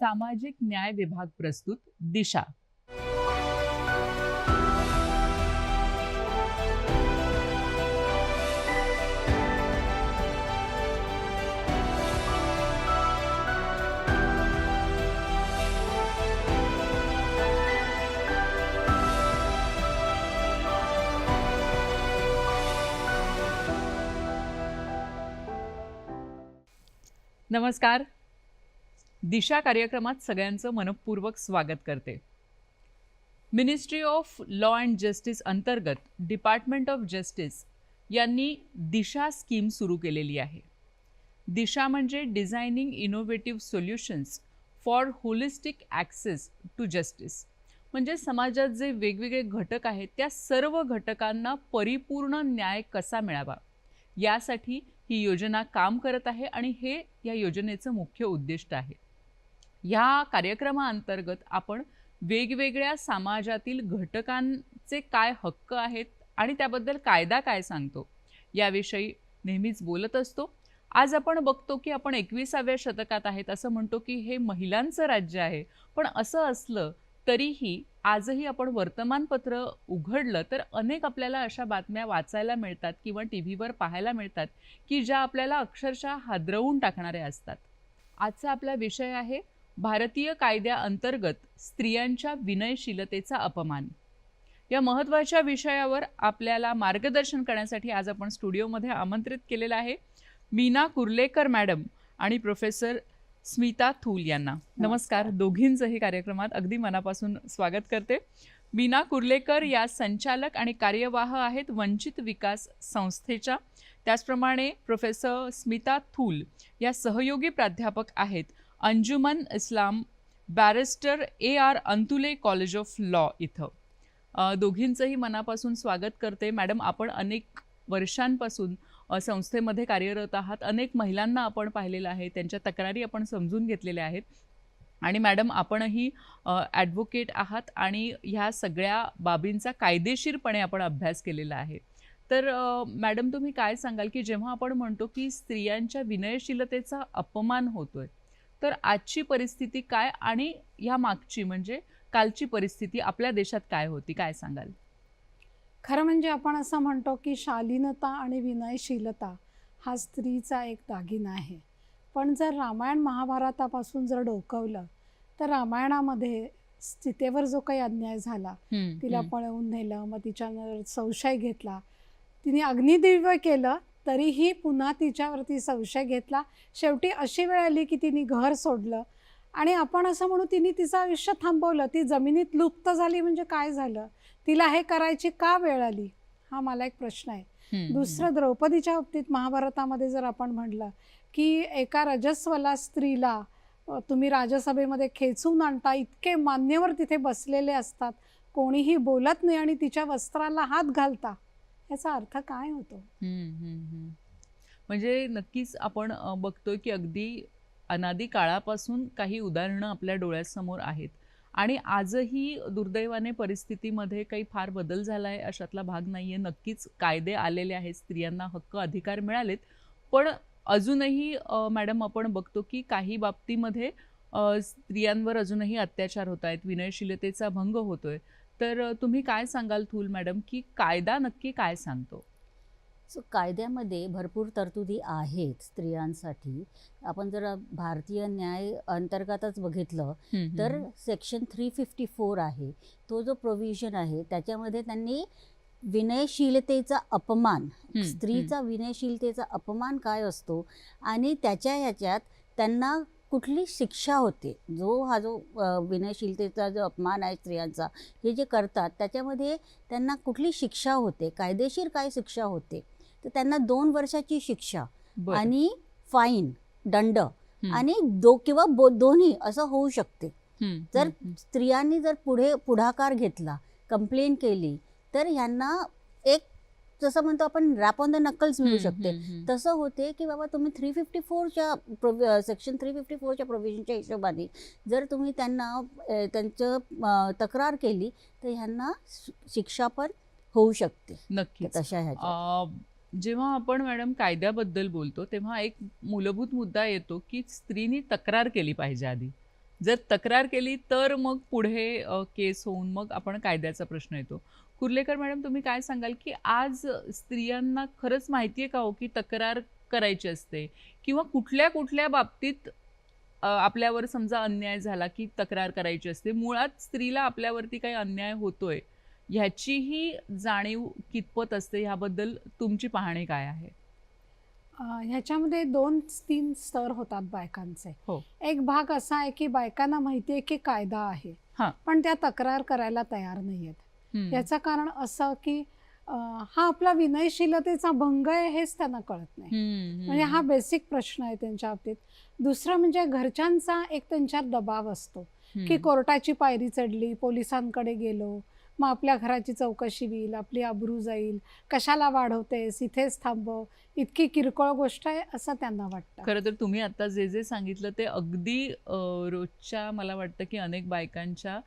सामाजिक न्याय विभाग प्रस्तुत दिशा. नमस्कार. दिशा कार्यक्रमात सगळ्यांचं मनपूर्वक स्वागत करते. Ministry of law and justice अंतर्गत डिपार्टमेंट ऑफ जस्टिस यांनी दिशा स्कीम सुरू केलेली आहे. दिशा म्हणजे designing innovative solutions for holistic access to justice म्हणजे समाजात जे वेगवेगळे घटक आहेत त्या सर्व घटकांना परिपूर्ण न्याय कसा मिळावा? यासाठी ही योजना काम करत आहे आणि हे या योजनेचं मुख्य उद्दिष्ट आहे. ह्या कार्यक्रमाअंतर्गत आपण वेगवेगळ्या समाजातील घटकांचे काय हक्क आहेत आणि त्याबद्दल कायदा काय सांगतो याविषयी नेहमीच बोलत असतो. आज आपण बघतो की आपण एकविसाव्या शतकात आहेत असं म्हणतो की हे महिलांचं राज्य आहे. पण असं असलं तरीही आजही आपण वर्तमानपत्र उघडलं तर अनेक आपल्याला अशा बातम्या वाचायला मिळतात किंवा टी व्हीवर पाहायला मिळतात की ज्या आपल्याला अक्षरशः हादरवून टाकणाऱ्या असतात. आजचा आपला विषय आहे भारतीय कायद्याअंतर्गत स्त्रियांच्या विनयशीलतेचा अपमान. या महत्त्वाच्या विषयावर आपल्याला मार्गदर्शन करण्यासाठी आज आपण स्टुडिओमध्ये आमंत्रित केलेलं आहे मीना कुर्लेकर मॅडम आणि प्रोफेसर स्मिता थूल यांना. नमस्कार. दोघींचंही कार्यक्रमात अगदी मनापासून स्वागत करते. मीना कुर्लेकर या संचालक आणि कार्यवाह आहेत वंचित विकास संस्थेच्या. त्याचप्रमाणे प्रोफेसर स्मिता थूल या सहयोगी प्राध्यापक आहेत. Anjuman Islam barrister A R Antulay college of law इथं. दोघींचंही मनापासून स्वागत करते. मॅडम आपण अनेक वर्षांपासून संस्थेमध्ये कार्यरत आहात. अनेक महिलांना आपण पाहिलेलं आहे. त्यांच्या तक्रारी आपण समजून घेतलेल्या आहेत. आणि मॅडम आपणही ॲडव्होकेट आहात आणि ह्या सगळ्या बाबींचा कायदेशीरपणे आपण अभ्यास केलेला आहे. तर मॅडम तुम्ही काय सांगाल की जेव्हा आपण म्हणतो की स्त्रियांच्या विनयशीलतेचा अपमान होतोय तर आजची परिस्थिती काय आणि ह्या मागची म्हणजे कालची परिस्थिती आपल्या देशात काय होती? काय सांगाल? खरं म्हणजे आपण असं म्हणतो की शालीनता आणि विनयशीलता हा स्त्रीचा एक दागिना आहे. पण जर रामायण महाभारतापासून जर डोकवलं तर रामायणामध्ये सीतेवर जो काही अन्याय झाला तिला पळवून नेलं मग तिच्यावर संशय घेतला तिने अग्निदिव्य केलं तरीही पुन्हा तिच्यावरती संशय घेतला. शेवटी अशी वेळ आली की तिने घर सोडलं. आणि आपण असं म्हणू तिने तिचं आयुष्य थांबवलं. ती जमिनीत लुप्त झाली म्हणजे काय झालं? तिला हे करायची का वेळ आली? हा मला एक प्रश्न आहे. दुसरं द्रौपदीच्या बाबतीत महाभारतामध्ये जर आपण म्हणलं की एका रजस्वला स्त्रीला तुम्ही राजसभेमध्ये खेचून आणता इतके मान्यवर तिथे बसलेले असतात कोणीही बोलत नाही आणि तिच्या वस्त्राला हात घालता याचा अर्थ काय होतो. म्हणजे नक्कीच आपण बघतोय की अगदी अनादी काळापासून काही उदाहरणं आपल्या डोळ्यासमोर आहेत. आणि आजही दुर्दैवाने परिस्थितीमध्ये काही फार बदल झाला आहे अशातला भाग नाही आहे नक्कीच कायदे आलेले आहेत स्त्रियांना हक्क अधिकार मिळालेत. पण अजूनही मॅडम आपण बघतो की काही बाबतीमध्ये स्त्रियांवर अजूनही अत्याचार होत आहेत विनयशीलतेचा भंग होतोय. तर तुम्ही काय सांगाल थूल मॅडम की कायदा नक्की काय सांगतो? कायद्यामध्ये भरपूर तरतुदी आहेत स्त्रियांसाठी. आपण जर भारतीय न्याय अंतर्गतच बघितलं तर सेक्शन थ्री फिफ्टी फोर आहे. तो जो प्रोव्हिजन आहे त्याच्यामध्ये त्यांनी विनयशीलतेचा अपमान स्त्रीचा विनयशीलतेचा अपमान काय असतो? आणि त्याच्या ह्याच्यात त्यांना कुठली शिक्षा होते? जो हा जो विनयशीलतेचा जो अपमान आहे स्त्रियांचा हे जे करतात त्याच्यामध्ये त्यांना कुठली शिक्षा होते? कायदेशीर काय शिक्षा होते? तर त्यांना दोन वर्षाची शिक्षा. आणि फाईन दंड. आणि दो किंवा दोन्ही असं होऊ शकते जर स्त्रियांनी जर पुढे पुढाकार घेतला कंप्लेंट केली तर ह्यांना एक जसं म्हणतो आपण रॅप ऑन द नकल्स मिळू शकते. तसं होते की बाबा तुम्ही थ्री फिफ्टी फोरच्या सेक्शन थ्री फिफ्टी फोरच्या प्रोव्हिजनच्या हिशोबाने जर तुम्ही त्यांना त्यांचं तक्रार केली तर ह्यांना शिक्षा पण होऊ शकते नक्कीच तशा ह्याच्या जेव्हा आपण मॅडम कायद्याबद्दल बोलतो तेव्हा एक मूलभूत मुद्दा येतो की स्त्रीनी तक्रार केली पाहिजे आधी. जर तक्रार केली तर मग पुढे केस होऊन मग आपण कायद्याचा प्रश्न येतो. कुर्लेकर मॅडम तुम्ही काय सांगाल की आज स्त्रियांना खरंच माहिती आहे का हो की तक्रार करायची असते? किंवा कुठल्या कुठल्या बाबतीत आपल्यावर समजा अन्याय झाला की तक्रार करायची असते? मुळात स्त्रीला आपल्यावरती काही अन्याय होतोय ह्याचीही जाणीव कितपत असते ह्याबद्दल तुमची पाहणी काय आहे ह्याच्यामध्ये दोन तीन स्तर होतात बायकांचे हो. एक भाग असा आहे की बायकांना माहिती आहे की कायदा आहे. पण त्या तक्रार करायला तयार नाही आहेत हम्म. याचं कारण असं की हा आपला विनयशीलतेचा भंग आहे हेच त्यांना कळत नाही म्हणजे हा. बेसिक प्रश्न आहे त्यांच्या बाबतीत दुसरं म्हणजे घरच्यांचा एक त्यांच्यात दबाव असतो की. कोर्टाची पायरी चढली पोलिसांकडे गेलो मग आपल्या घराची चौकशी होईल आपली अब्रू जाईल कशाला वाढवतेस इथेच थांबव इतकी किरकोळ गोष्ट आहे असं त्यांना वाटतं. खरं तर तुम्ही आता जे जे सांगितलं ते अगदी रोजच्या मला वाटतं की अनेक बायकांच्या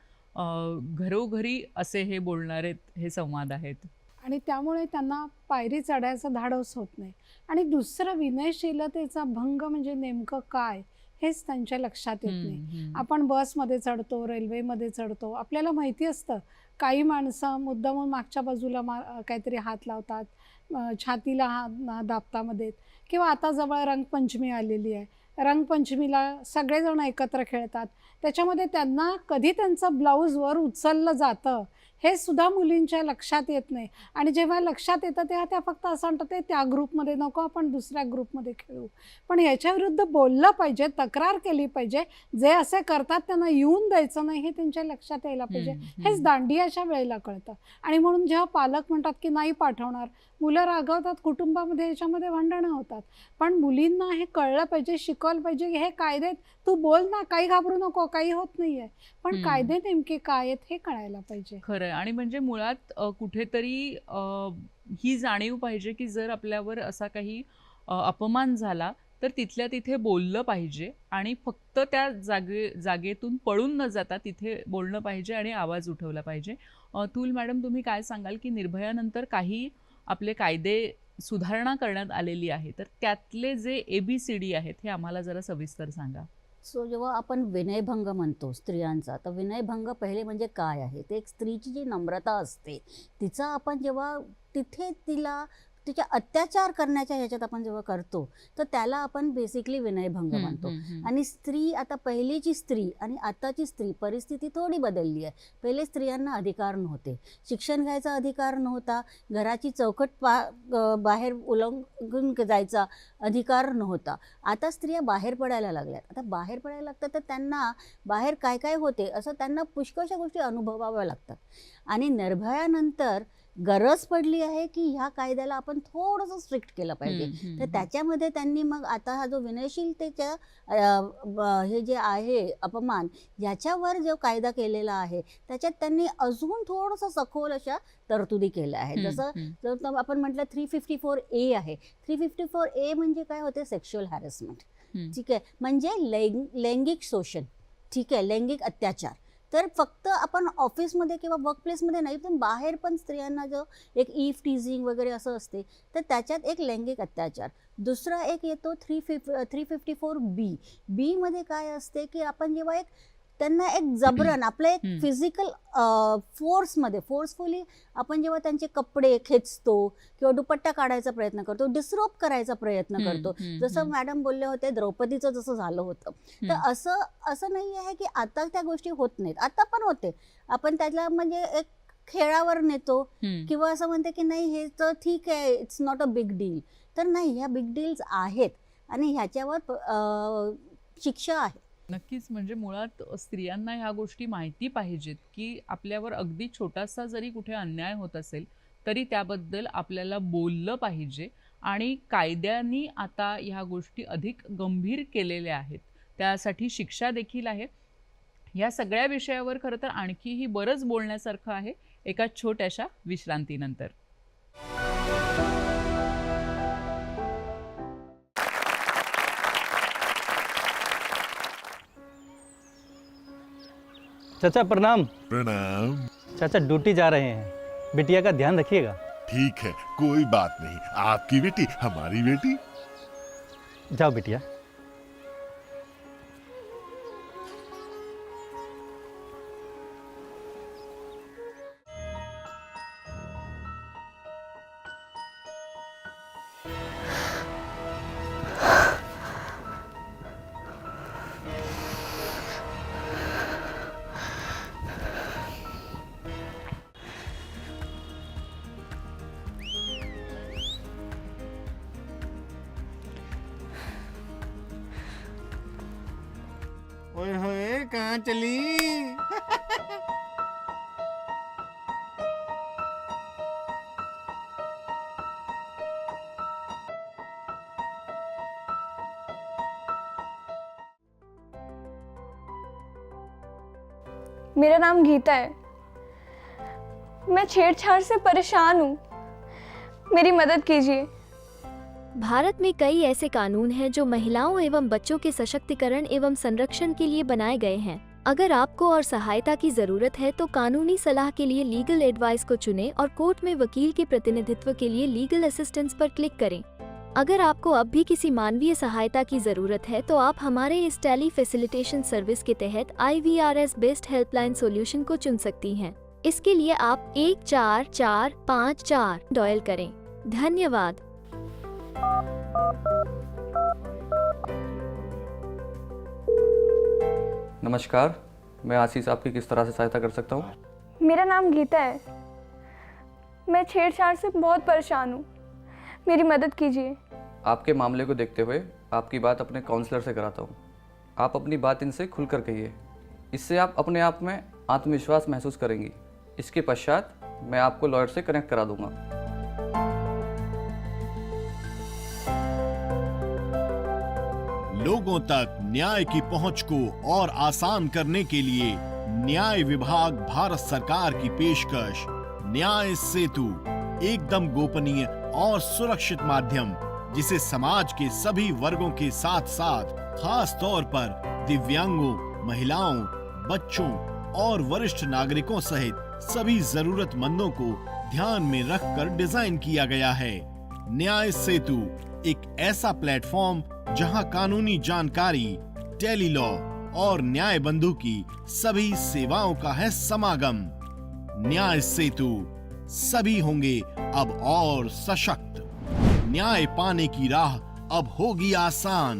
घरोघरी असे हे बोलणारे हे संवाद आहेत. आणि त्यामुळे त्यांना पायरी चढायचं धाडस होत नाही. आणि दुसरं विनयशीलतेचा भंग म्हणजे नेमकं काय? हेच त्यांच्या लक्षात येत नाही. आपण बसमध्ये चढतो रेल्वेमध्ये चढतो आपल्याला माहिती असतं. काही माणसं मुद्दामून मागच्या बाजूला मा काहीतरी हात लावतात छातीला हात दाबतामध्ये किंवा आता जवळ रंगपंचमी आलेली आहे. रंगपंचमीला सगळेजण एकत्र खेळतात. त्याच्यामध्ये त्यांना कधी त्यांचं ब्लाऊज वर उचललं जातं हे सुद्धा मुलींच्या लक्षात येत नाही. आणि जेव्हा लक्षात येतं तेव्हा त्या फक्त असं म्हणतात ते त्या ग्रुपमध्ये नको आपण दुसऱ्या ग्रुपमध्ये खेळू. पण याच्याविरुद्ध बोललं पाहिजे तक्रार केली पाहिजे. जे असे करतात त्यांना येऊन द्यायचं नाही हे त्यांच्या लक्षात यायला पाहिजे. हेच. दांडियाच्या वेळेला कळतं. आणि म्हणून जेव्हा पालक म्हणतात की नाही पाठवणार मुलं रागवतात कुटुंबामध्ये याच्यामध्ये भांडणं होतात. पण मुलींना हे कळलं पाहिजे शिकवलं पाहिजे की हे कायदे तू बोल ना काही घाबरू नको काही होत नाहीये. पण. कायदे नेमके काय आहेत हे कळायला पाहिजे. खरं आणि म्हणजे मुळात कुठेतरी ही जाणीव पाहिजे की जर आपल्यावर असा काही अपमान झाला तर तिथल्या तिथे बोललं पाहिजे आणि फक्त त्या जागे जागेतून पळून न जाता तिथे बोलणं पाहिजे आणि आवाज उठवला पाहिजे. तुल मॅडम तुम्ही काय सांगाल की निर्भयानंतर काही आपले कायदे सुधारणा करण्यात आलेली आहे. तर त्यातले जे ए बी सी डी आहेत हे आम्हाला जरा सविस्तर सांगा. सो जेव्हा आपण विनयभंग म्हणतो स्त्रियांचा तर विनयभंग पहिले म्हणजे काय आहे? ते एक स्त्रीची जी नम्रता असते तिचा आपण जेव्हा तिथे तिला तिच्या अत्याचार करण्याच्या ह्याच्यात आपण जेव्हा करतो तर त्याला आपण बेसिकली विनयभंग हम्म. आणि स्त्री आता पहिलीची स्त्री आणि आताची स्त्री परिस्थिती थोडी बदलली आहे. पहिले स्त्रियांना अधिकार नव्हते. शिक्षण घ्यायचा अधिकार नव्हता. घराची चौकट पा बाहेर उल्लंघून जायचा अधिकार नव्हता. आता स्त्रिया बाहेर पडायला लागल्यात. आता बाहेर पडायला लागतात तर त्यांना बाहेर काय काय होते असं त्यांना पुष्कळशा गोष्टी अनुभवाव्या लागतात. आणि निर्भयानंतर गरज पडली आहे की ह्या कायद्याला आपण थोडंसं स्ट्रिक्ट केलं पाहिजे. तर त्याच्यामध्ये त्यांनी मग आता हा जो विनयशीलतेच्या हे जे आहे अपमान याच्यावर जो कायदा केलेला आहे त्याच्यात त्यांनी अजून थोडंसं सखोल अशा तरतुदी केल्या आहेत. जसं. जर आपण म्हटलं थ्री फिफ्टी फोर ए आहे. थ्री फिफ्टी फोर ए म्हणजे काय होते? सेक्शुअल हॅरेसमेंट हम्म. ठीक आहे? म्हणजे लैंग लैंगिक शोषण. ठीक आहे? लैंगिक अत्याचार. तर फक्त आपण ऑफिसमध्ये किंवा वर्कप्लेसमध्ये नाही पण बाहेर पण स्त्रियांना जो एक ईफ टीझिंग वगैरे असं असते तर त्याच्यात एक लैंगिक अत्याचार. दुसरा एक येतो three fif three fifty four B बीमध्ये काय असते की आपण जेव्हा एक त्यांना एक जबरन आपलं एक. फिजिकल फोर्समध्ये फोर्सफुली आपण जेव्हा त्यांचे कपडे खेचतो किंवा दुपट्टा काढायचा प्रयत्न करतो डिस्रोप करायचा प्रयत्न करतो जसं. मॅडम बोलले होते द्रौपदीचं जसं झालं होतं तर. असं असं नाही आहे की आता त्या गोष्टी होत नाहीत आता पण होते आपण त्याला म्हणजे एक खेळावर नेतो. किंवा असं म्हणते की नाही हे तर ठीक आहे it's not a big deal तर नाही ह्या बिग डील्स आहेत आणि ह्याच्यावर शिक्षा आहे नक्कीच. म्हणजे मुळात स्त्रियांना ह्या गोष्टी माहिती पाहिजेत की आपल्यावर अगदी छोटासा जरी कुठे अन्याय होत असेल तरी त्याबद्दल आपल्याला बोललं पाहिजे आणि कायद्यांनी आता ह्या गोष्टी अधिक गंभीर केलेल्या आहेत. त्यासाठी शिक्षा देखील आहे. या सगळ्या विषयावर खरं तर आणखीही बरंच बोलण्यासारखं आहे एका छोट्याशा विश्रांतीनंतर. चाचा प्रणाम। प्रणाम। चाचा ड्यूटी जा रहे हैं। बिटिया का ध्यान रखिएगा। ठीक है कोई बात नहीं। आपकी बेटी हमारी बेटी? जाओ बिटिया। मेरा नाम गीता है। मैं छेड़छाड़ से परेशान हूँ। मेरी मदद कीजिए। भारत में कई ऐसे कानून हैं जो महिलाओं एवं बच्चों के सशक्तिकरण एवं संरक्षण के लिए बनाए गए हैं। अगर आपको और सहायता की ज़रूरत है तो कानूनी सलाह के लिए लीगल एडवाइस को चुनें और कोर्ट में वकील के प्रतिनिधित्व के लिए लीगल असिस्टेंस पर क्लिक करें। अगर आपको अब भी किसी मानवीय सहायता की ज़रूरत है तो आप हमारे इस टेली फैसिलिटेशन सर्विस के तहत I V R S best helpline solution को चुन सकती हैं। इसके लिए आप एक चार चार पाँच चार डॉयल करें। धन्यवाद। नमस्कार मैं आशीष आपकी किस तरह से सहायता कर सकता हूँ? मेरा नाम गीता है। मैं छेड़छाड़ से बहुत परेशान हूँ। मेरी मदद कीजिए। आपके मामले को देखते हुए आपकी बात अपने काउंसलर से कराता हूँ। आप अपनी बात इनसे खुलकर कहिए। इससे आप अपने आप में आत्मविश्वास महसूस करेंगी। इसके पश्चात मैं आपको लॉयर से कनेक्ट करा दूँगा। लोगों तक न्याय की पहुँच को और आसान करने के लिए न्याय विभाग भारत सरकार की पेशकश न्याय सेतु एकदम गोपनीय और सुरक्षित माध्यम, जिसे समाज के सभी वर्गों के साथ साथ खास तौर पर दिव्यांगों, महिलाओं, बच्चों और वरिष्ठ नागरिकों सहित सभी जरूरतमंदों को ध्यान में रखकर डिज़ाइन किया गया है। न्याय सेतु, एक ऐसा प्लेटफॉर्म जहाँ कानूनी जानकारी टेली लॉ और न्याय बंधु की सभी सेवाओं का है समागम। न्याय सेतु सभी होंगे अब और सशक्त। न्याय पाने की राह अब होगी आसान।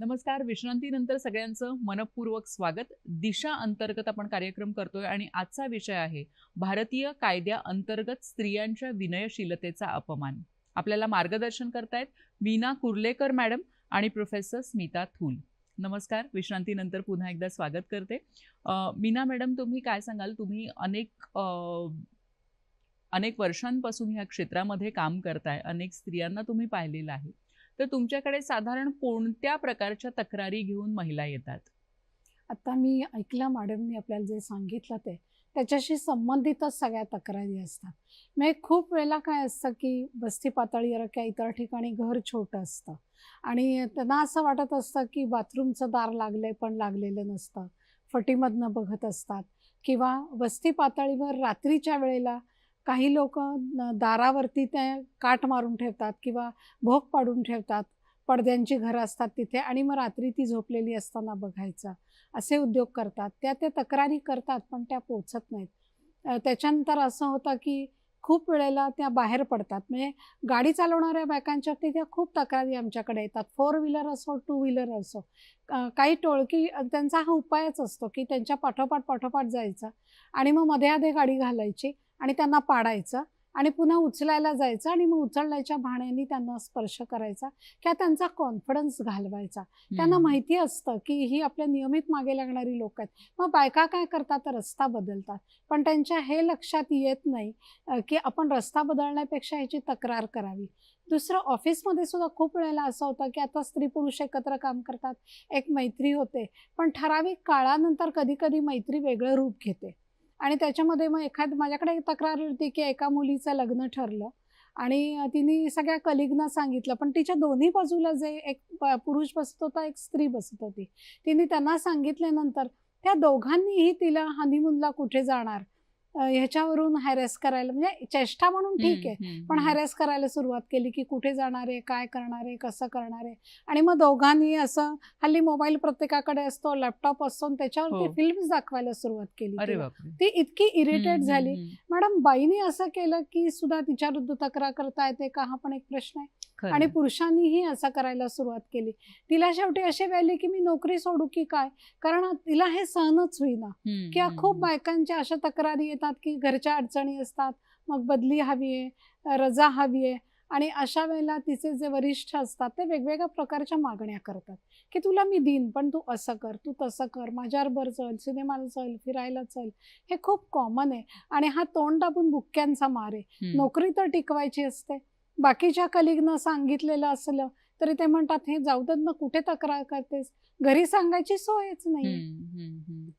नमस्कार विश्रांतीनंतर सगळ्यांचं मनपूर्वक स्वागत. दिशा अंतर्गत आपण कार्यक्रम करतोय आणि आजचा विषय आहे भारतीय कायद्या अंतर्गत स्त्रियांच्या विनयशीलतेचा अपमान. आपल्याला मार्गदर्शन करतायत मीना कुर्लेकर मॅडम आणि प्रोफेसर स्मिता थूल. नमस्कार विश्रांतीनंतर पुन्हा एकदा स्वागत करते. मीना मॅडम तुम्ही काय सांगाल? तुम्ही अनेक अनेक वर्षांपासून ह्या क्षेत्रामध्ये काम करताय अनेक स्त्रियांना तुम्ही पाहिलेलं आहे. तर तुमच्याकडे साधारण कोणत्या प्रकारच्या तक्रारी घेऊन महिला येतात? आता मी ऐकलं मॅडमनी आपल्याला जे सांगितलं ते. त्याच्याशी संबंधितच सगळ्या तक्रारी असतात. म्हणजे खूप वेळेला काय असतं की बस्ती पातळीवर किंवा इतर ठिकाणी घर छोटं असतं. आणि त्यांना असं वाटत असतं की बाथरूमचं दार लागले पण लागलेलं नसतं. फटीमधनं बघत असतात. किंवा वस्ती पातळीवर रात्रीच्या वेळेला काही लोक दारावरती ते काठ मारून ठेवतात किंवा भोग पाडून ठेवतात. पडद्यांची घरं असतात तिथे आणि मग रात्री ती झोपलेली असताना बघायचा. असे उद्योग करतात. त्या त्या तक्रारी करतात पण त्या पोचत नाहीत. त्याच्यानंतर असं होतं की खूप वेळेला त्या बाहेर पडतात. म्हणजे गाडी चालवणाऱ्या बायकांच्या तिथे खूप तक्रारी आमच्याकडे येतात. फोर व्हीलर असो टू व्हीलर असो. काही टोळकी त्यांचा हा उपायच असतो की त्यांच्या पाठोपाठ पाठोपाठ जायचं आणि मग मध्ये आधे गाडी घालायची आणि त्यांना पाडायचं. आणि पुन्हा उचलायला जायचं आणि मग उचलण्याच्या भाण्याने त्यांना स्पर्श करायचा किंवा त्यांचा कॉन्फिडन्स घालवायचा. त्यांना माहिती असतं की ही आपल्या नियमित मागे लागणारी लोक आहेत. मग बायका काय करतात? तर रस्ता बदलतात. पण त्यांच्या हे लक्षात येत नाही की आपण रस्ता बदलण्यापेक्षा ह्याची तक्रार करावी. दुसरं ऑफिसमध्ये सुद्धा खूप वेळेला असं होतं की आता स्त्री पुरुष एकत्र काम करतात. एक मैत्री होते. पण ठराविक काळानंतर कधी कधी मैत्री वेगळं रूप घेते. आणि त्याच्यामध्ये मग एखाद माझ्याकडे एक तक्रार होती की एका मुलीचं लग्न ठरलं. आणि तिने सगळ्या कलिगना सांगितलं. पण तिच्या दोन्ही बाजूला जे एक प- पुरुष बसत होता एक स्त्री बसत होती. तिने त्यांना सांगितल्यानंतर त्या दोघांनीही तिला हनीमूनला कुठे जाणार? ह्याच्यावरून हॅरेस करायला म्हणजे चेष्टा म्हणून ठीक आहे पण. हॅरेस करायला सुरुवात केली की कुठे जाणार आहे काय करणार आहे कसं करणार आहे आणि मग दोघांनी असं हल्ली मोबाईल प्रत्येकाकडे असतो लॅपटॉप असतो त्याच्यावरती हो. फिल्म्स दाखवायला सुरुवात केली ती इतकी इरिटेट झाली. मॅडम बाईनी असं केलं की सुद्धा तिच्या विरुद्ध तक्रार करता येते का हा पण एक प्रश्न आहे. आणि पुरुषांनीही असं करायला सुरुवात केली तिला शेवटी असे वेळले की मी नोकरी सोडू की काय कारण तिला हे सहनच होईना किंवा खूप. बायकांच्या अशा तक्रारी येतात की घरच्या अडचणी असतात मग बदली हवी आहे रजा हवी आहे आणि अशा वेळेला तिचे जे वरिष्ठ असतात ते वेगवेगळ्या प्रकारच्या मागण्या करतात की तुला मी देईन पण तू असं कर तू तसं कर माझ्याबरोबर चल सिनेमाला चल फिरायला चल हे खूप कॉमन आहे आणि हा तोंड दाबून बुक्क्यांचा मार आहे. नोकरी तर टिकवायची असते बाकीच्या कलिगनं सांगितलेलं असलं तरी ते म्हणतात हे जाऊ देत ना कुठे तक्रार करतेस घरी सांगायची सोयच नाही.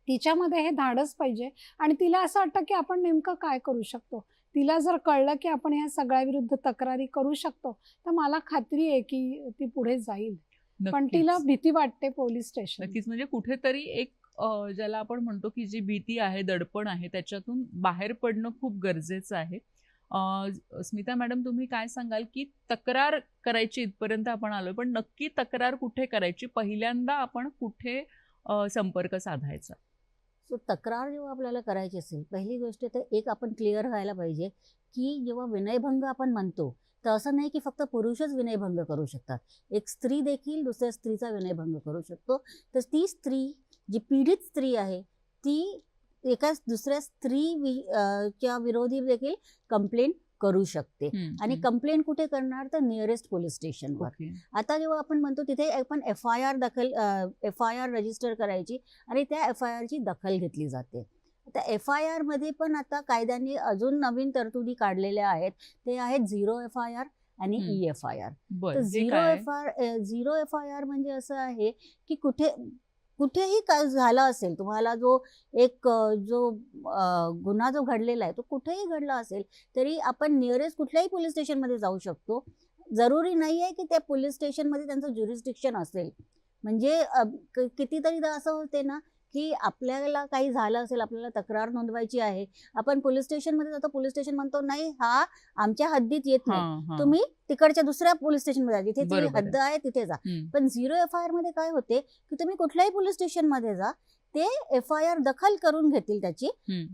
तिच्यामध्ये हे धाडस पाहिजे. आणि तिला असं वाटतं की आपण नेमकं काय करू शकतो? तिला जर कळलं की आपण ह्या सगळ्या विरुद्ध तक्रारी करू शकतो तर मला खात्री आहे की ती पुढे जाईल. पण. तिला भीती वाटते पोलीस स्टेशन नक्कीच. म्हणजे कुठेतरी एक ज्याला आपण म्हणतो की जी भीती आहे दडपण आहे त्याच्यातून बाहेर पडणं खूप गरजेचं आहे. स्मिता मॅडम तुम्ही काय सांगाल की तक्रार करायची इथपर्यंत आपण आलोय पण नक्की तक्रार कुठे करायची? पहिल्यांदा आपण कुठे संपर्क साधायचा? सो तक्रार जेव्हा आपल्याला करायची असेल पहिली गोष्ट तर एक आपण क्लिअर व्हायला पाहिजे की जेव्हा विनयभंग आपण म्हणतो तर असं नाही की फक्त पुरुषच विनयभंग करू शकतात. एक स्त्री देखील दुसऱ्या स्त्रीचा विनयभंग करू शकतो. तर ती स्त्री जी पीडित स्त्री आहे ती एका दुसऱ्या स्त्री वि च्या विरोधी देखील कंप्लेंट करू शकते. आणि. कंप्लेंट कुठे करणार? तर नियरेस्ट पोलीस स्टेशनवर. आता जेव्हा आपण म्हणतो तिथे आपण एफ आय आर दखल एफ आय आर रजिस्टर करायची आणि त्या एफ आय आरची दखल घेतली जाते. आता एफ आय आरमध्ये पण आता कायद्याने अजून नवीन तरतुदी काढलेल्या आहेत. ते आहेत झिरो एफ आय आर आणि. ई एफ आय आर तर zero F R zero F I R म्हणजे असं आहे की कुठे कुठेही काय झालं असेल तुम्हाला जो एक जो गुन्हा जो घडलेला आहे तो कुठेही घडला असेल तरी आपण नियरेस्ट कुठल्याही पोलीस स्टेशनमध्ये जाऊ शकतो. जरुरी नाही आहे की त्या पोलीस स्टेशनमध्ये त्यांचं ज्युरिस्डिक्शन असेल. म्हणजे कितीतरीदा असं होते ना की आपल्याला काही झालं असेल आपल्याला तक्रार नोंदवायची आहे आपण पोलीस स्टेशनमध्ये जातो पोलीस स्टेशन म्हणतो नाही हा आमच्या हद्दीत येत नाही. तुम्ही तिकडच्या दुसऱ्या पोलीस स्टेशनमध्ये जा जिथे. हद्द आहे तिथे जा. पण झिरो एफ आय आरमध्ये काय होते की तुम्ही कुठल्याही पोलीस स्टेशनमध्ये जा ते एफ आय आर दखल करून घेतील त्याची.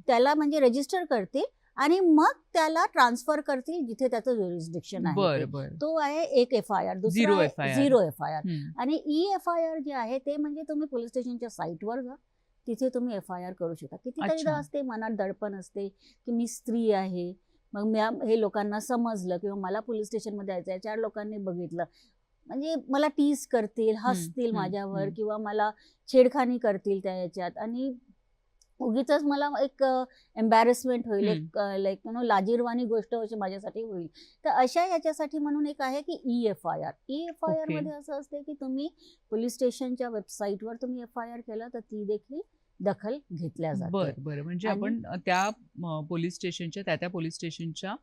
त्याला म्हणजे रजिस्टर करतील आणि मग त्याला ट्रान्सफर करतील जिथे त्याचं ज्युरिस्डिक्शन आहे ते. आहे एक एफ आय आर दुसरा. Zero F I R. आणि ई एफ आय आर जे आहे ते म्हणजे तुम्ही पोलीस स्टेशनच्या साईटवर जा तिथे तुम्ही एफ आय आर करू शकता कितीतरीदा. असते मनात दडपण असते की मी स्त्री आहे मग म्या हे लोकांना समजलं किंवा मला पोलीस स्टेशनमध्ये जायचं आहे चार लोकांनी बघितलं म्हणजे मला टीस करतील हसतील माझ्यावर. किंवा मला छेडखानी करतील त्या याच्यात आणि उगीच मला एक एम्बॅरेसमेंट होईल एक लाईक यु नो लाजीरवाणी गोष्ट अशी माझ्यासाठी होईल. तर अशा याच्यासाठी म्हणून एक आहे की E F I R E F I R. मध्ये असं असते की तुम्ही पोलीस स्टेशनच्या वेबसाईटवर तुम्ही एफ आय आर केलं तर ती देखील दखल घेतल्या जाते. बर बर. म्हणजे आपण त्या पोलीस स्टेशनच्या त्या त्या पोलीस स्टेशनच्या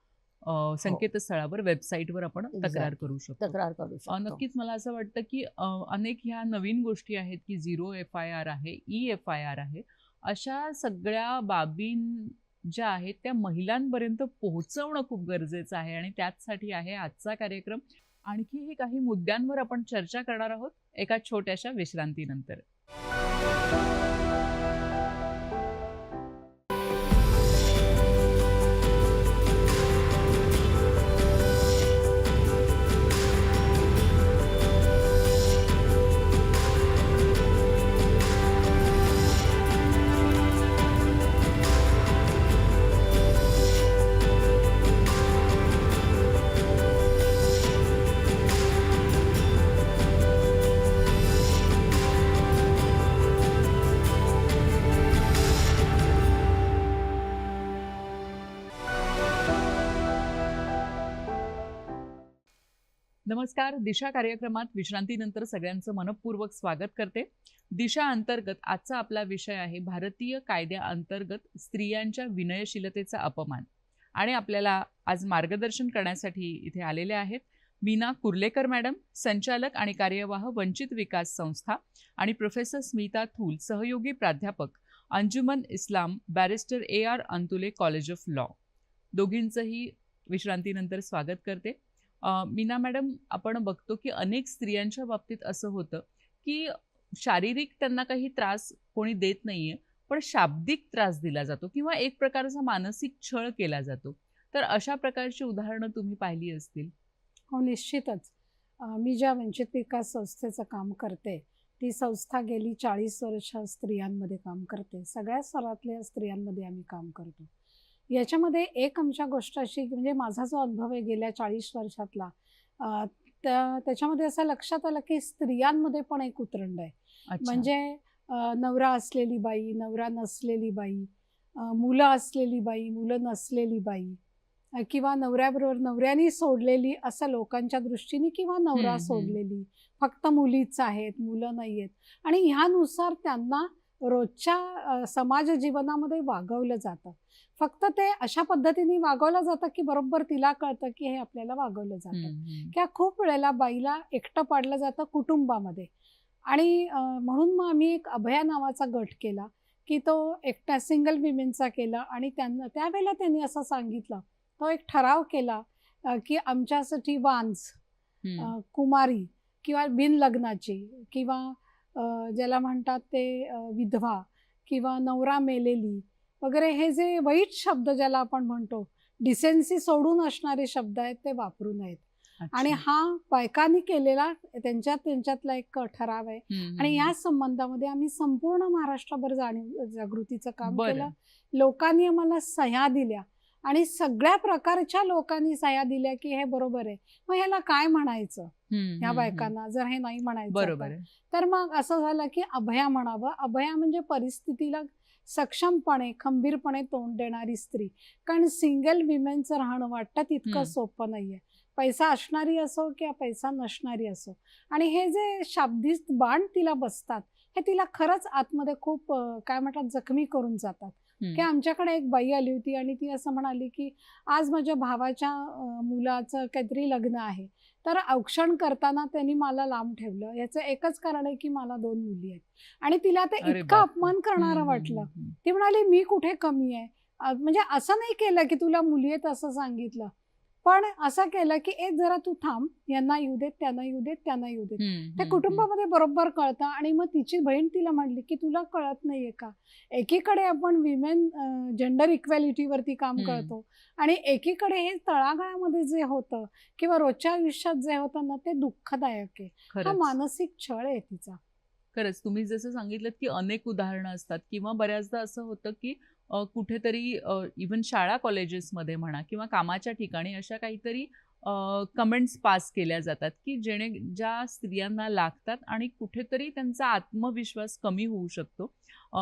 अ, संकेतस्थळावर वेबसाईटवर आपण तक्रार हो. करू शकतो. तक्रार करू शकतो. नक्कीच मला असं वाटतं की अनेक ह्या नवीन गोष्टी आहेत की झिरो एफ आय आर आहे ई एफ आय आर आहे. अशा सगळ्या बाबीं ज्या आहेत त्या महिलांपर्यंत पोहोचवणं खूप गरजेचं आहे आणि त्याचसाठी आहे आजचा कार्यक्रम. आणखीही काही मुद्द्यांवर आपण चर्चा करणार आहोत एका छोट्याशा विश्रांतीनंतर. नमस्कार. दिशा कार्यक्रमात विश्रांतीनंतर सगळ्यांचं मनपूर्वक स्वागत करते. दिशा अंतर्गत आजचा आपला विषय आहे भारतीय कायद्या अंतर्गत स्त्रियांच्या विनयशीलतेचा अपमान. आणि आपल्याला आज मार्गदर्शन करण्यासाठी इथे आलेले आहेत मीना कुर्लेकर मॅडम संचालक आणि कार्यवाह वंचित विकास संस्था आणि प्रोफेसर स्मिता थूल सहयोगी प्राध्यापक Anjuman Islam barrister A R Antulay college of law. दोघींचंही विश्रांतीनंतर स्वागत करते. मीना मॅडम आपण बघतो की अनेक स्त्रियांच्या बाबतीत असं होतं की शारीरिक त्यांना काही त्रास कोणी देत नाहीये पण शाब्दिक त्रास दिला जातो किंवा एक प्रकारचा मानसिक छळ केला जातो. तर अशा प्रकारची उदाहरणं तुम्ही पाहिली असतील? हो निश्चितच. मी ज्या वंचित विकास संस्थेचं काम करते ती संस्था गेली चाळीस वर्ष स्त्रियांमध्ये काम करते. सगळ्या स्तरातल्या स्त्रियांमध्ये आम्ही काम करतो. याच्यामध्ये एक आमच्या गोष्ट अशी म्हणजे माझा जो अनुभव आहे गेल्या चाळीस वर्षातला त्या त्याच्यामध्ये असं लक्षात आलं की स्त्रियांमध्ये पण एक उतरंड आहे. म्हणजे नवरा असलेली बाई नवरा नसलेली बाई मुलं असलेली बाई मुलं नसलेली बाई किंवा नवऱ्याबरोबर नवऱ्याने सोडलेली असं लोकांच्या दृष्टीने किंवा नवरा. सोडलेली फक्त मुलीच आहेत मुलं नाही आहेत आणि ह्यानुसार त्यांना रोजच्या समाज जीवनामध्ये वागवलं जातं फक्त ते अशा पद्धतीने वागवलं जातं की बरोबर तिला कळतं की हे आपल्याला वागवलं जातं. किंवा खूप वेळेला बाईला एकटं पाडलं जातं कुटुंबामध्ये आणि म्हणून मग आम्ही एक अभया नावाचा गट केला की तो एकट्या सिंगल विमेनचा केला आणि त्यांना त्यावेळेला त्यांनी असं सांगितलं तो एक ठराव केला की आमच्यासाठी. अं, कुमारी किंवा बिनलग्नाची किंवा ज्याला म्हणतात ते विधवा किंवा नवरा मेलेली वगैरे हे जे वाईट शब्द ज्याला आपण म्हणतो डिसेन्सी सोडून असणारे शब्द आहेत ते वापरू नयेत. आणि हा बायकांनी केलेला त्यांच्यात त्यांच्यातला एक ठराव आहे आणि. या संबंधामध्ये आम्ही संपूर्ण महाराष्ट्रभर जाणीव जागृतीचं काम. केलं लोकांनी आम्हाला सह्या दिल्या आणि सगळ्या प्रकारच्या लोकांनी सह्या दिल्या की हे बरोबर आहे. मग ह्याला काय म्हणायचं? ह्या बायकांना जर हे नाही म्हणायचं बरोबर तर. मग असं झालं की अभया म्हणावं. अभया म्हणजे परिस्थितीला सक्षमपणे खंबीरपणे तोंड देणारी स्त्री. कारण सिंगल विमेनचं राहणं वाटतं तितकं. सोपं नाहीये. पैसा असणारी असो किंवा पैसा नसणारी असो. आणि हे जे शाब्दिक बाण तिला बसतात हे तिला खरंच आतमध्ये खूप काय म्हणतात जखमी करून जातात. की आमच्याकडे एक बाई आली होती आणि ती असं म्हणाली की आज माझ्या भावाच्या मुलाचं काहीतरी लग्न आहे. तर औक्षण करताना त्यांनी मला लांब ठेवलं. याचं एकच कारण आहे की मला दोन मुली आहेत. आणि तिला ते इतकं. अपमान करणारं वाटलं. ती म्हणाली मी कुठे कमी आहे? म्हणजे असं नाही केलं की तुला मुली आहेत असं सांगितलं. पण असं केलं की एक जरा तू थांब. यांना येऊ देत त्यांना येऊ देत त्यांना येऊ देत. ते. कुटुंबामध्ये बरोबर कळतं आणि मग तिची बहीण तिला म्हणली की तुला कळत नाहीये का? एकीकडे आपण विमेन जेंडर इक्वॅलिटीवरती काम. करतो आणि एकीकडे हे तळागाळामध्ये जे होतं किंवा रोजच्या आयुष्यात जे होतं ना ते दुःखदायक आहे. हा मानसिक छळ आहे तिचा. खरंच. तुम्ही जसं सांगितलं की अनेक उदाहरणं असतात किंवा बऱ्याचदा असं होतं की कुठेतरी इवन शाळा कॉलेजेसमध्ये म्हणा किंवा कामाच्या ठिकाणी अशा काहीतरी कमेंट्स पास केल्या जातात की जेणे ज्या स्त्रियांना लागतात आणि कुठेतरी त्यांचा आत्मविश्वास कमी होऊ शकतो.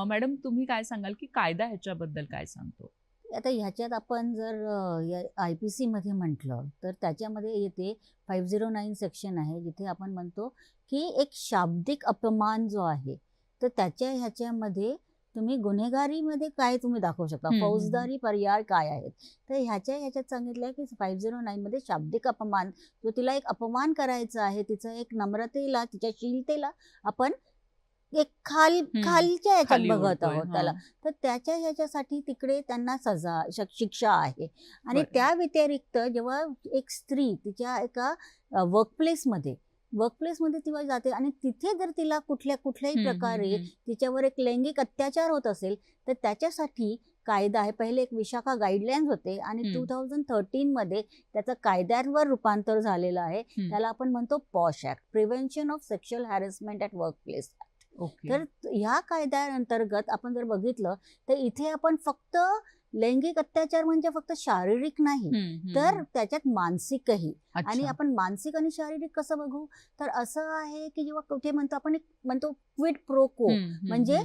मॅडम तुम्ही काय सांगाल की कायदा ह्याच्याबद्दल काय सांगतो? आता ह्याच्यात आपण जर आय पी सीमध्ये म्हटलं तर त्याच्यामध्ये येते फाईव्ह झिरो नाईन सेक्शन आहे जिथे आपण म्हणतो की एक शाब्दिक अपमान जो आहे तर त्याच्या ह्याच्यामध्ये तुम्ही गुन्हेगारीमध्ये काय तुम्ही दाखवू शकता. फौजदारी पर्याय काय आहेत तर ह्याच्या ह्याच्यात सांगितलं की फाईव्ह झिरो नाईनमध्ये शाब्दिक अपमान जो तिला एक अपमान करायचा आहे तिचं एक नम्रतेला तिच्या शीलतेला आपण एक खाल खालच्या ह्याच्यात खाली बघत आहोत. त्याला तर त्याच्या ह्याच्यासाठी तिकडे त्यांना सजा शिक्षा आहे आणि. त्या व्यतिरिक्त जेव्हा एक स्त्री तिच्या एका वर्कप्लेसमध्ये वर्कप्लेसमध्ये तेव्हा जाते आणि तिथे जर तिला कुठल्या कुठल्याही प्रकारे. तिच्यावर एक लैंगिक अत्याचार होत असेल तर त्याच्यासाठी कायदा आहे पहिले एक विशाखा गाईडलाईन्स होते आणि. टू थाउजंड थर्टीनमध्ये त्याचं कायद्यांवर रूपांतर झालेलं आहे. त्याला आपण म्हणतो POSH act prevention of sexual harassment at workplace okay तर ह्या कायद्याअंतर्गत आपण जर बघितलं तर इथे आपण फक्त लैंगिक अत्याचार म्हणजे फक्त शारीरिक नाही तर. त्याच्यात मानसिकही. आणि आपण मानसिक आणि शारीरिक कसं बघू तर असं आहे की जेव्हा कुठे म्हणतो आपण एक म्हणतो क्विट प्रोको म्हणजे.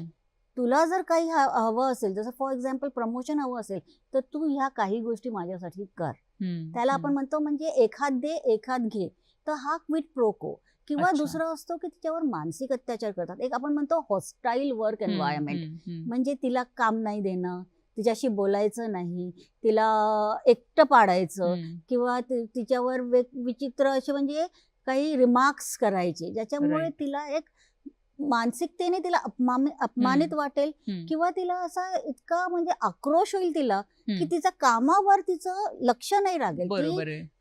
तुला जर काही हवं असेल जसं फॉर एक्झाम्पल प्रमोशन हवं असेल तर तू ह्या काही गोष्टी माझ्यासाठी कर त्याला आपण. म्हणतो म्हणजे एखाद दे एखाद घे तर हा क्विट प्रोको किंवा. दुसरं असतो की तिच्यावर मानसिक अत्याचार करतात एक आपण म्हणतो हॉस्टाईल वर्क एन्व्हायरमेंट. म्हणजे तिला काम नाही देणं तिच्याशी बोलायचं नाही तिला एकटं पाडायचं. किंवा तिच्यावर विचित्र असे म्हणजे काही रिमार्क्स करायचे ज्याच्यामुळे. तिला एक मानसिकतेने तिला अपमान अपमानित वाटेल. किंवा तिला असा इतका म्हणजे आक्रोश होईल तिला की. तिचं कामावर तिचं लक्ष नाही लागेल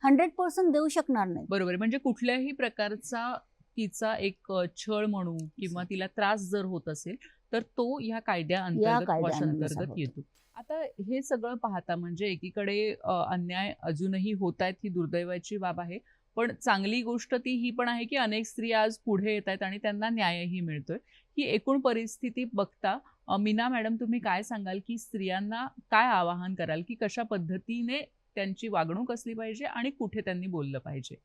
हंड्रेड पर्सेंट देऊ शकणार नाही बरोबर म्हणजे कुठल्याही प्रकारचा तिचा एक छळ म्हणू किंवा तिला त्रास जर होत असेल तर तो ह्या कायद्या अंतर्गत. येतो. आता हे सगळं पाहता म्हणजे एकीकडे अन्याय अजूनही होत आहेत ही दुर्दैवाची बाब आहे. पण चांगली गोष्ट ती ही पण आहे की अनेक स्त्रिया आज पुढे येत आहेत आणि त्यांना न्यायही मिळतोय. ही एकूण परिस्थिती बघता मीना मॅडम तुम्ही काय सांगाल की स्त्रियांना काय आवाहन कराल की कशा पद्धतीने त्यांची वागणूक असली पाहिजे आणि कुठे त्यांनी बोललं पाहिजे?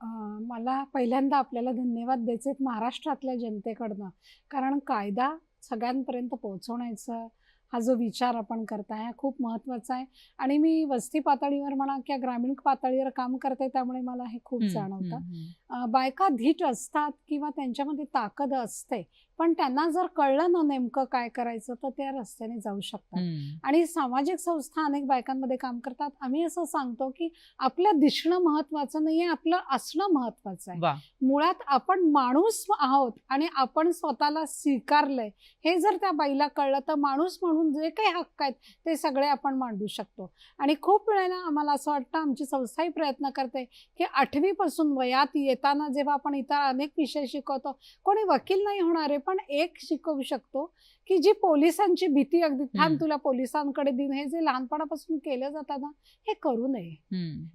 मला पहिल्यांदा आपल्याला धन्यवाद द्यायचे आहेत महाराष्ट्रातल्या जनतेकडनं. कारण कायदा सगळ्यांपर्यंत पोहोचवण्याचा हा जो विचार आपण करताय हा खूप महत्त्वाचा आहे. आणि मी वस्ती पातळीवर म्हणा किंवा ग्रामीण पातळीवर काम करते त्यामुळे मला हे खूप जाणवतं. बायका धीट असतात किंवा त्यांच्यामध्ये ताकद असते पण त्यांना जर कळलं ना नेमकं काय करायचं तर त्या रस्त्याने जाऊ शकतात. आणि सामाजिक संस्था अनेक बायकांमध्ये काम करतात. आम्ही असं सांगतो की आपलं दिसणं महत्वाचं नाहीये आपलं असणं महत्वाचं आहे. मुळात आपण माणूस आहोत आणि आपण स्वतःला स्वीकारलंय. हे जर त्या बाईला कळलं तर माणूस म्हणून जे काही हक्क आहेत ते सगळे आपण मांडू शकतो. आणि खूप वेळेला आम्हाला असं वाटतं आमची संस्थाही प्रयत्न करते की आठवीपासून वयात येताना जेव्हा आपण इतर अनेक विषय शिकवतो कोणी वकील नाही होणार आहे पण एक शिकवू शकतो की जी पोलिसांची भीती अगदी थांब हम्म. तुला पोलिसांकडे दिन हे जे लहानपणापासून केलं जातं ना हे करू नये.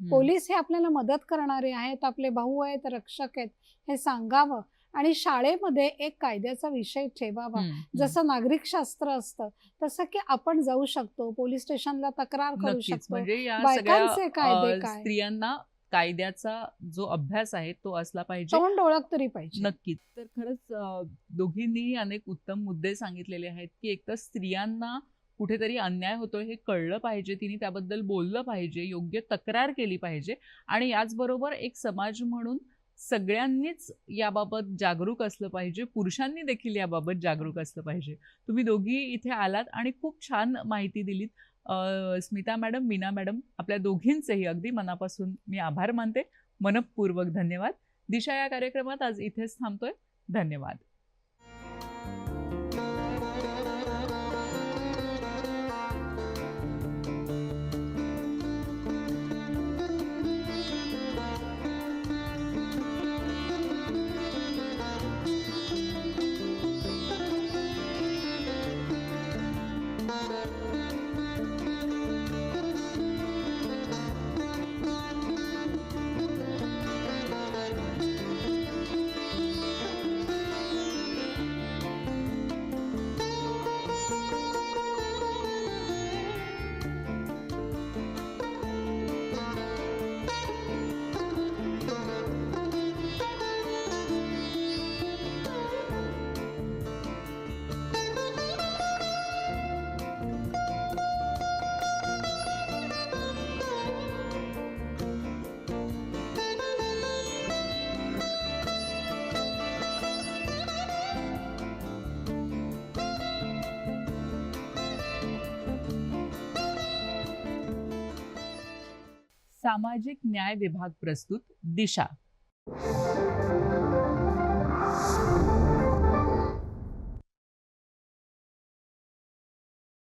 पोलीस हे आपल्याला मदत करणारे आहेत आपले भाऊ आहेत रक्षक आहेत हे सांगावं आणि शाळेमध्ये एक कायद्याचा विषय ठेवावा. जसं नागरिक शास्त्र असतं तसं की आपण जाऊ शकतो पोलीस स्टेशनला तक्रार करू शकतो म्हणजे बायकांचे कायदे काय? स्त्रियांना कायद्याचा जो अभ्यास आहे तो असला पाहिजे. तोंड ओळख तरी पाहिजे. नक्कीच. तर खरंच दोघींनीही अनेक उत्तम मुद्दे सांगितलेले आहेत की एकतर स्त्रियांना कुठेतरी अन्याय होतोय हे कळलं पाहिजे तिने त्याबद्दल बोललं पाहिजे योग्य तक्रार केली पाहिजे आणि याचबरोबर एक समाज म्हणून सगळ्यांनीच याबाबत जागरूक असलं पाहिजे पुरुषांनी देखील याबाबत जागरूक असलं पाहिजे. तुम्ही दोघी इथे आलात आणि खूप छान माहिती दिलीत. स्मिता मॅडम मीना मॅडम आपल्या दोघींचेही अगदी मनापासून मी आभार मानते. मनपूर्वक धन्यवाद. दिशा या कार्यक्रमात आज इथेच थांबतोय. धन्यवाद. सामाजिक न्याय विभाग प्रस्तुत दिशा.